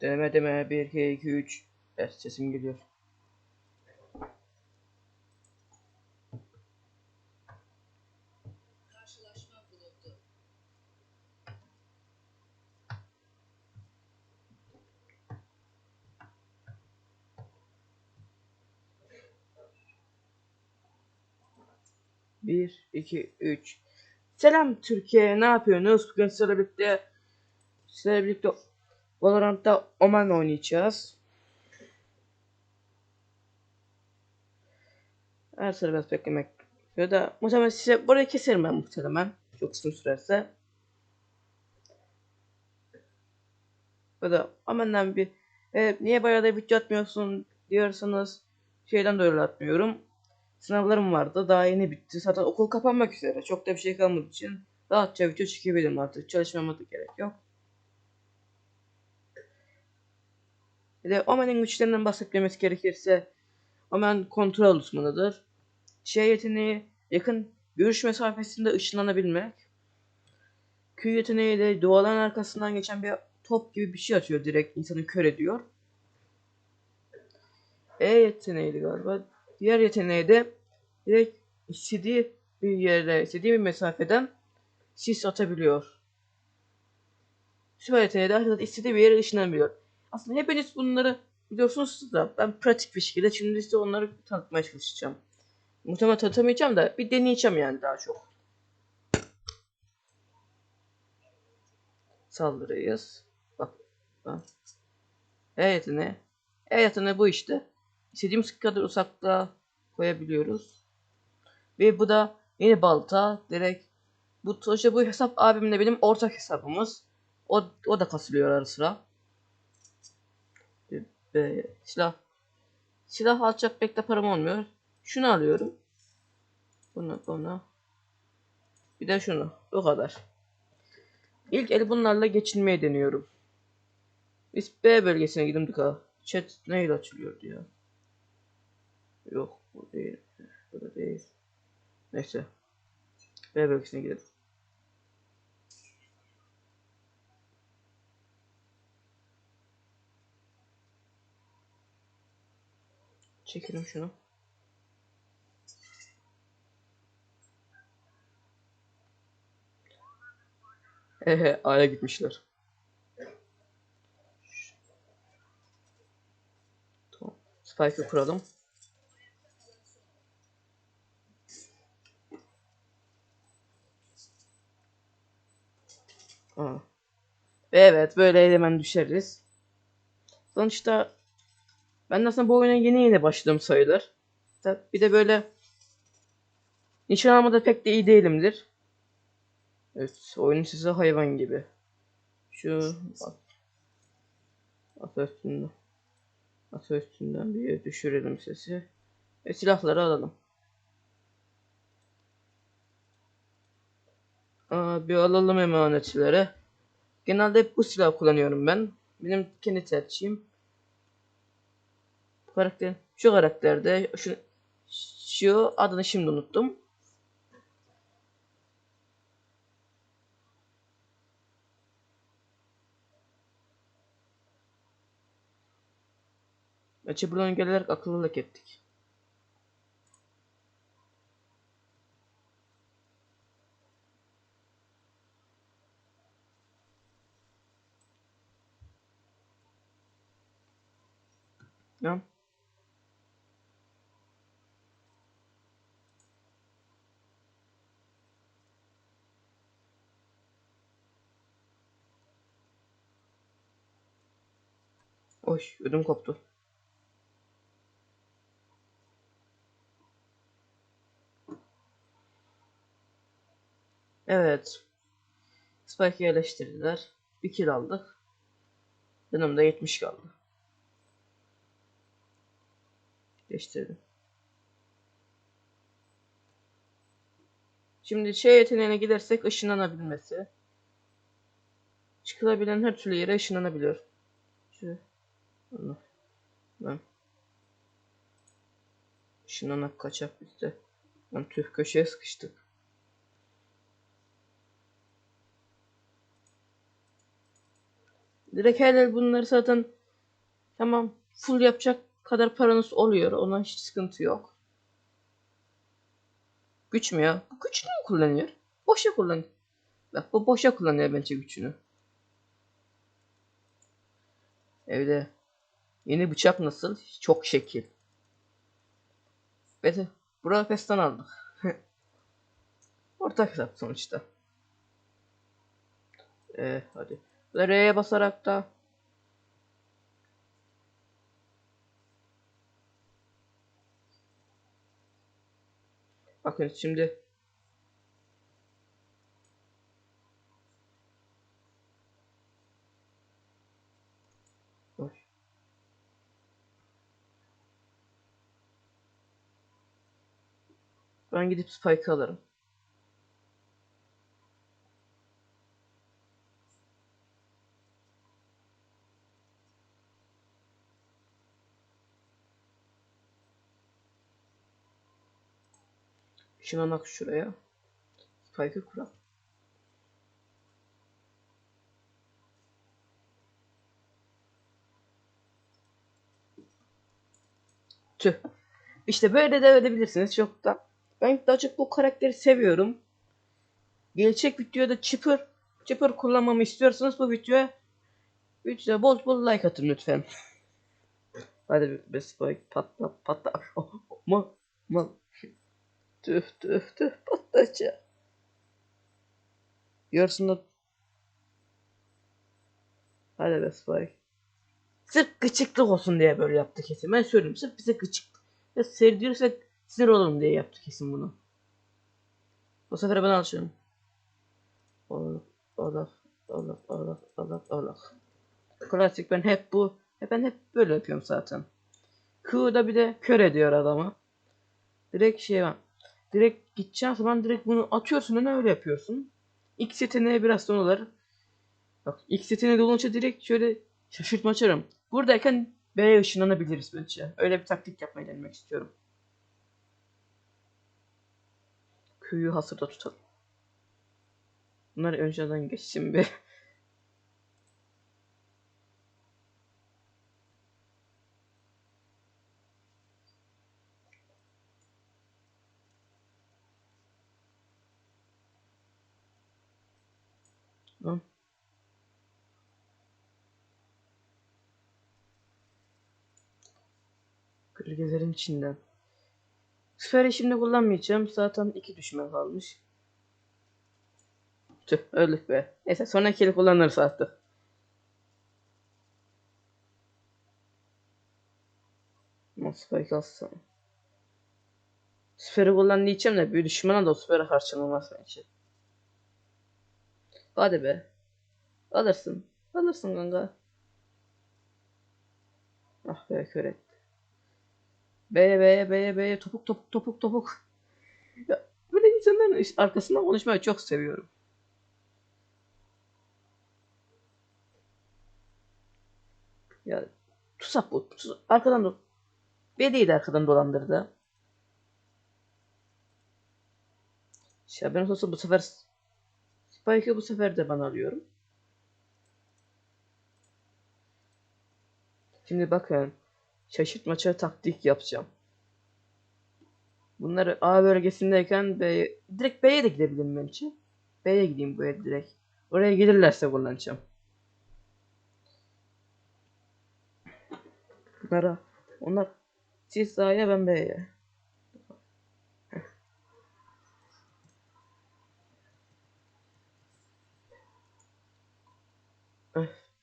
Deneme deme 1 2 2 3. Evet sesim geliyor. Bir, iki, üç. Selam Türkiye, ne yapıyorsunuz? Bugün sizlerle birlikte sizlerle birlikte Valorant'ta Oman oynayacağız. Her sıra biraz beklemek. Ya da muhtemelen size burayı keserim ben muhtemelen. Çok uzun sürerse. Ya da Oman'dan bir e, niye bayağı da video atmıyorsun diyorsanız şeyden dolayı atmıyorum. Sınavlarım vardı. Daha yeni bitti. Zaten okul kapanmak üzere. Çok da bir şey kalmadığı için rahatça video çekebilirim artık. Çalışmama da gerek yok. Bir de Omen'in güçlerinden bahsetmemiz gerekirse Omen kontrol uzmanıdır. Şey yeteneği yakın görüş mesafesinde ışınlanabilmek. Q yeteneği de duvarların arkasından geçen bir top gibi bir şey atıyor. Direkt insanı kör ediyor. E yeteneğiydi galiba. Diğer yeteneği de direkt istediği bir yere, istediği bir mesafeden sis atabiliyor. Süper yeteneği de istediği bir yere ışınlanabiliyor. Aslında hepiniz bunları biliyorsunuz da ben pratik bir şekilde şimdi size onları tanıtmaya çalışacağım. Muhtemelen tanıtamayacağım da bir deneyeceğim yani daha çok. Saldırıyız. Bak. bak. E yeteneği. E yeteneği bu işte. İstediğimiz kadar uzaklığa koyabiliyoruz. Ve bu da yeni balta. Direkt bu işte bu hesap abimle benim ortak hesabımız. O, o da kasılıyor ara sıra. Ee, silah. Silah alacak pek de param olmuyor. Şunu alıyorum. Bunu bunu. Bir de şunu. O kadar. İlk el bunlarla geçinmeye deniyorum. Biz B bölgesine gidimdik ha. Chat neyle açılıyordu ya? Yok bu değil. Bu da değil. Neyse. B bölgesine gidelim. Çekelim şunu. Ehe A'ya gitmişler. Tamam. Spike'ı kuralım. Aa. Ve evet böyle hemen düşeriz. Sonuçta ben de aslında bu oyuna yeni yeni başladım sayılır. Bir de böyle nişan almada pek de iyi değilimdir. Evet oyun size hayvan gibi. Şu bak. Ata üstünden. Ata üstünden bir düşürelim sesi. Ve silahları alalım. Aa, bir alalım emanetçilere. Genelde hep bu silah kullanıyorum ben. Benim kendi tercihim. Bu karakter, şu karakterde şu, şu adını şimdi unuttum. Açı buradan gelerek akıllılık ettik. Ya. Oy ödüm koptu. Evet. Spike'ı yerleştirdiler. Bir kill aldık. Yanımda 70 kaldı. Değiştirdim. Şimdi şey yeteneğine gidersek ışınlanabilmesi. Çıkılabilen her türlü yere ışınlanabiliyor. Şu. Allah. Ben. Işınlanak kaçak bizde. Lan tüh köşeye sıkıştık. Direkt helal bunları zaten tamam full yapacak kadar paranız oluyor. Ona hiç sıkıntı yok. Güç mü ya? Bu güçlü mü kullanıyor? Boşa kullanıyor. Bak bu boşa kullanıyor bence gücünü. Evde yeni bıçak nasıl? Çok şekil. Ve Budapest'ten aldık. Ortak hesap sonuçta. Ee, hadi. Ve R'ye basarak da Bakın şimdi Oy. Ben gidip Spike alırım. Işınlanak şuraya. Spike'ı kural. Tüh. İşte böyle de edebilirsiniz çok da. Ben daha çok bu karakteri seviyorum. Gelecek videoda Chipper Chipper kullanmamı istiyorsanız bu videoya videoya bol bol like atın lütfen. Hadi bir Spike patla patla. Ma ma Tüh tüh tüh patlayacak. Yarısında Hadi be Spike. Sırf gıcıklık olsun diye böyle yaptı kesin. Ben söyleyeyim sırf bize gıcık. Ya sevdirirsek sinir olurum diye yaptı kesin bunu. Bu sefer ben alışıyorum. Allah Allah Allah Allah Allah Allah. Klasik ben hep bu. Ben hep böyle yapıyorum zaten. Q'da bir de kör ediyor adamı. Direkt şey var. Direkt gideceğin zaman direkt bunu atıyorsun önüne öyle yapıyorsun. X yeteneği biraz sonralar. Bak X yeteneği dolunca direkt şöyle şaşırtma açarım. Buradayken B'ye ışınlanabiliriz bence. Öyle bir taktik yapmayı denemek istiyorum. Q'yu hasırda tutalım. Bunlar önceden geçsin bir. Lan. Gölgelerin içinden. Sferi şimdi kullanmayacağım. Zaten iki düşman kalmış. Tüh öldük be. Neyse sonraki kullanırız artık. Spike alsam. Sferi kullan diyeceğim de bir düşmana da o sferi harcanılmaz bence. Hadi be. Alırsın. Alırsın kanka. Ah be kör etti. B'ye B'ye B'ye B'ye topuk topuk topuk topuk. Ya böyle insanların arkasından konuşmayı çok seviyorum. Ya tusak bu. Tuz- Arkadan da B'deyi de arkadan dolandırdı. Ya ben olsa bu sefer Spike'ı bu sefer de ben alıyorum. Şimdi bakın. Şaşırtmaça taktik yapacağım. Bunları A bölgesindeyken B, direkt B'ye de gidebilirim bence. B'ye gideyim buraya direkt. Oraya gelirlerse kullanacağım. Bunlara, onlar siz A'ya ben B'ye.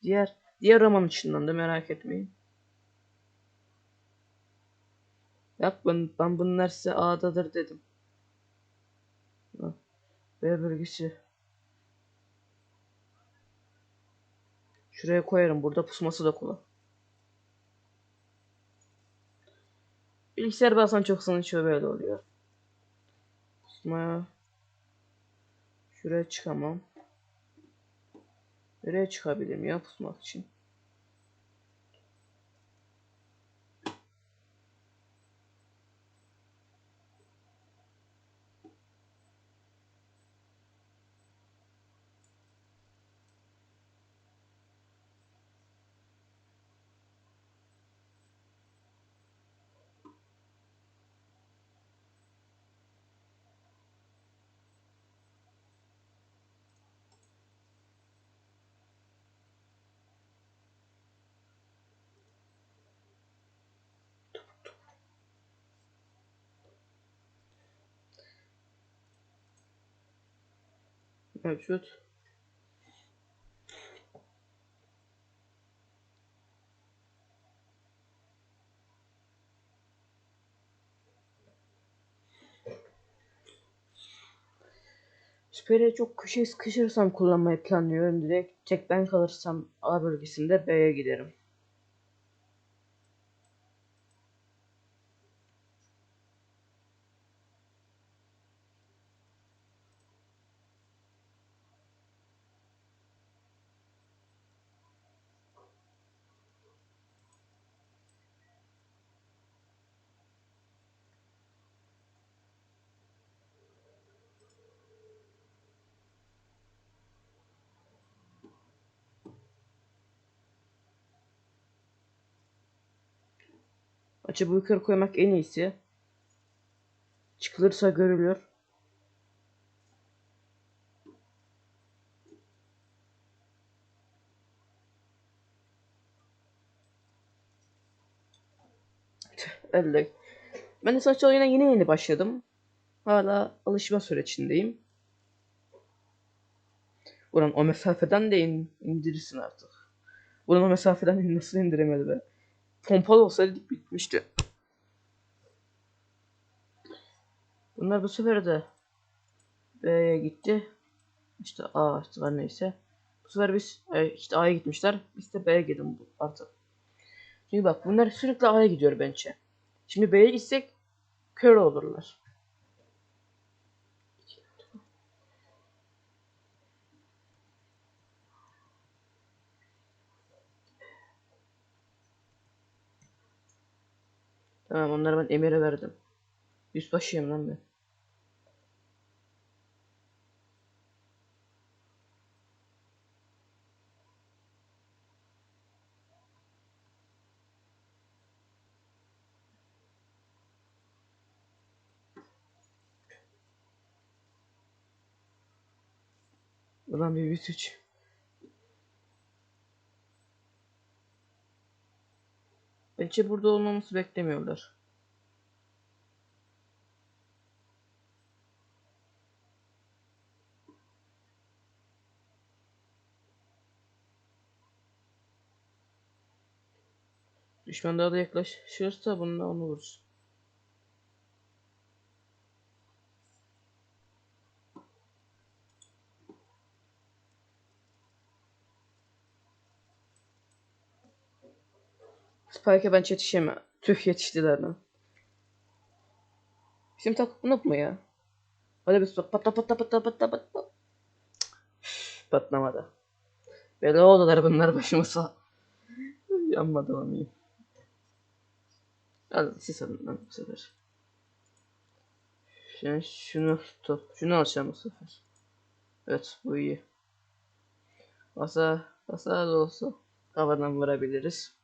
Diğer diğer roman içinden de merak etmeyin. Yap ben, bunlar size A'dadır dedim. B bölgesi. Şuraya koyarım. Burada pusması da kolay. Bilgisayar bazen çok sınıçıyor böyle oluyor. Pusmaya. Şuraya çıkamam. Nereye çıkabilirim ya pusmak için? Mevcut. Süper'i çok köşeye sıkışırsam kullanmayı planlıyorum. Direkt tekten kalırsam A bölgesinde B'ye giderim. Açı bu yukarı koymak en iyisi. Çıkılırsa görülür. Öldük. Ben de saç oyuna yeni yeni başladım. Hala alışma sürecindeyim. Ulan o mesafeden de in, indirirsin artık. Ulan o mesafeden in- nasıl indiremedi be? Pompalı olsaydı bitmişti. Bunlar bu sefer de B'ye gitti. İşte A artık neyse. Bu sefer biz e, işte A'ya gitmişler. Biz de B'ye gidelim artık. Çünkü bak bunlar sürekli A'ya gidiyor bence. Şimdi B'ye gitsek kör olurlar. Tamam onları ben Emir'e verdim. Yüzbaşıyım lan ben. Ulan bir büyütüç. Bence burada olmamızı beklemiyorlar. Düşman daha da yaklaşırsa bununla onu vururuz. Spike'a ben yetişemem. Tüh yetiştiler lan. Bizim takım bunu mu ya? Hadi biz bak patla patla patla patla patla. Patlamadı. Bela oldular bunlar başımıza. Yanmadı lan Al siz alın lan bu sefer. Şimdi şunu tut. Şunu alacağım bu sefer. Evet bu iyi. Masa, masa da olsa havadan vurabiliriz.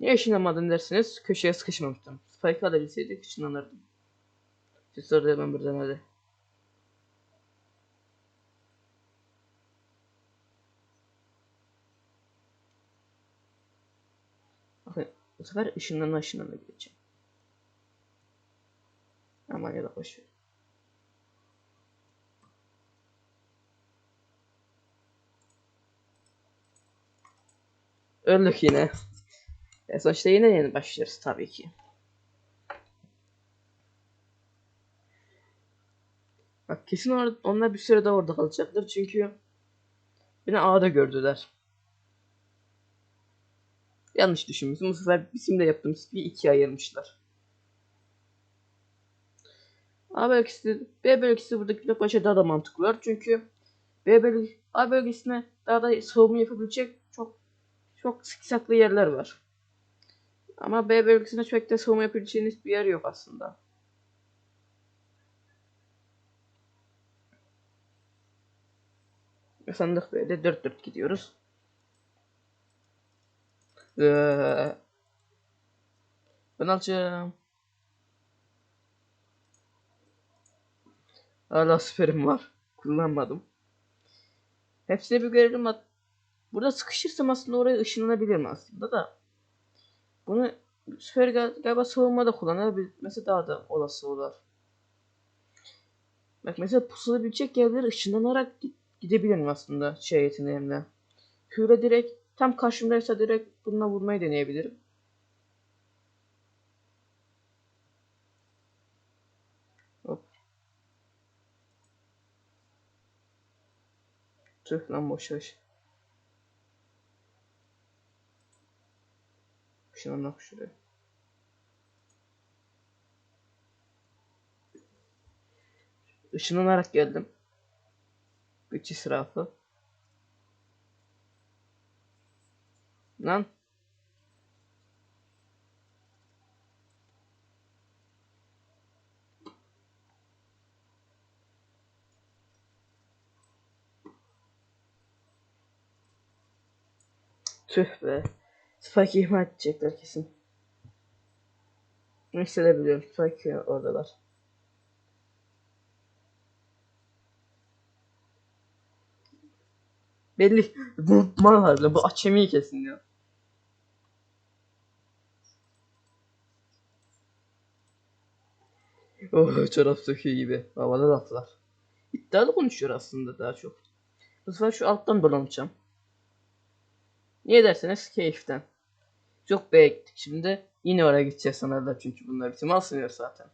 Niye ışınlamadın dersiniz? Köşeye sıkışmamıştım. Spike alabilseydik ışınlanırdım. Siz soru hemen buradan hadi. Bakın bu sefer ışınlanma ışınlanma gideceğim. Aman ya da boşver. Öldük yine. E sonuçta yine yeni başlıyoruz tabii ki. Bak kesin or onlar bir süre daha orada kalacaktır çünkü beni A'da gördüler. Yanlış düşünmüşüm. Bu sefer bizim de yaptığımız bir ikiye ayırmışlar. A bölgesi, B bölgesi buradaki blok başa daha da mantıklı var. Çünkü B bölgesi, A bölgesine daha da savunma yapabilecek çok çok sıkı yerler var. Ama B bölgesinde çok da savunma yapabileceğiniz bir yer yok aslında. Sandık B'de 4-4 gidiyoruz. Ee, ben alacağım. Hala süperim var. Kullanmadım. Hepsine bir görelim. Burada sıkışırsam aslında oraya ışınlanabilirim aslında da. Bunu süper gal- galiba savunmada kullanabilmesi daha da olası olur. Bak mesela pusulabilecek yerlere ışınlanarak gi- gidebilirim aslında şey yeteneğimle. Hüre direkt tam karşımdaysa direkt bununla vurmayı deneyebilirim. Hop. Tüh lan boş ver. Işınlanak şuraya. Işınlanarak geldim. Güç israfı. Lan. Tüh be. Spike'ı ihmal edecekler kesin. Neyse de biliyorum. Spike oradalar. Belli. Bu mal harbiden. Bu açemiyi kesin ya. Oh çorap söküğü gibi. Havada laflar. İddialı konuşuyor aslında daha çok. Bu sefer şu alttan dolanacağım. Niye derseniz keyiften. Çok gittik şimdi. Yine oraya gideceğiz sanırlar çünkü bunlar bizim alsınıyor zaten.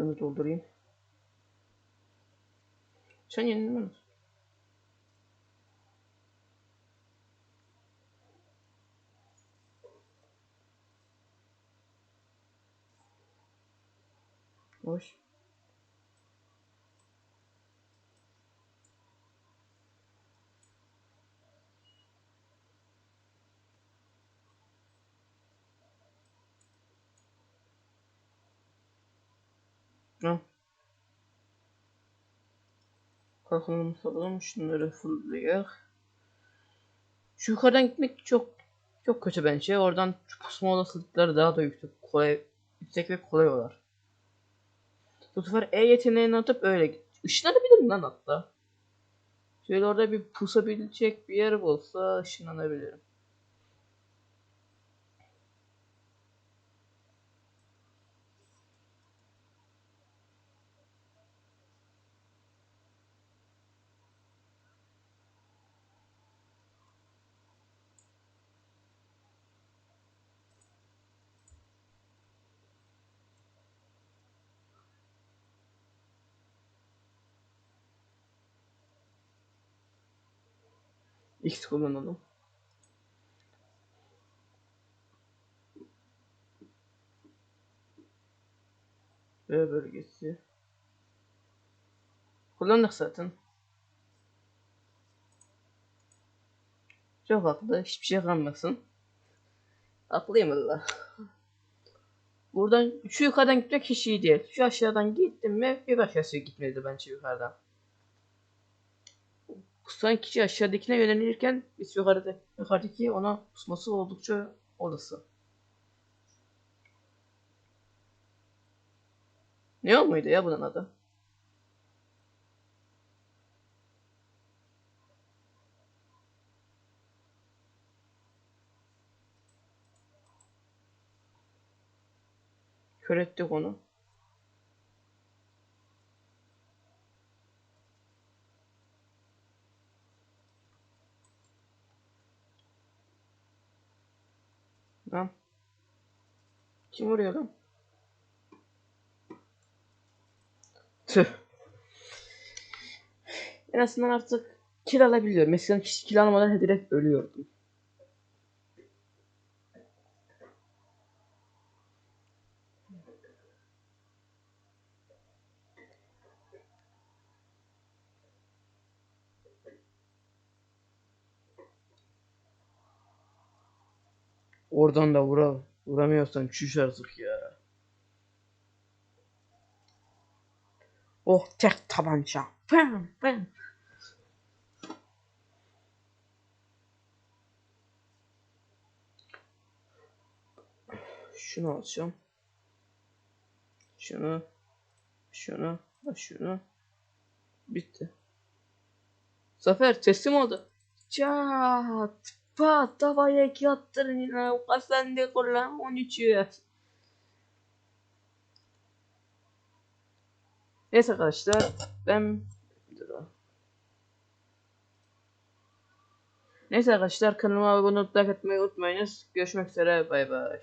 Devranı doldurayım. Sen yenilme misin? Hoş. Ha. Kalkalım salalım şunları fullleyak. Şu yukarıdan gitmek çok çok kötü bence. Oradan pusma olasılıkları daha da yüksek, kolay, yüksek ve kolay olur. Bu sefer E yeteneğini atıp öyle git. Işınlanabilirim lan hatta. Şöyle orada bir pusabilecek bir yer olsa ışınlanabilirim. X kullanalım. B bölgesi. Kullandık zaten. Çok haklı. Hiçbir şey kalmasın. Haklıyım valla. Buradan şu yukarıdan gitmek hiç iyi değil. Şu aşağıdan gittim mi bir başkası gitmedi bence yukarıdan. Sanki aşağıdakine yönelirken biz yukarıda yukarıdaki ona pusması oldukça olası. Ne o muydu ya bunun adı? Kör ettik onu. Lan. Kim vuruyor lan? Tüh. En azından artık kill alabiliyorum. Eskiden kill almadan direkt ölüyordum. Oradan da vura, vuramıyorsan çüş artık ya. Oh tek tabanca. Pam pam. Şunu alacağım. Şunu. Şunu. Şunu. Bitti. Zafer teslim oldu. Çat. Pat. Tavaya iki attırın yine. Kasan de kullan. 13'ü. Neyse arkadaşlar. Ben... Neyse arkadaşlar kanalıma abone olup like etmeyi unutmayınız. Görüşmek üzere. Bay bay.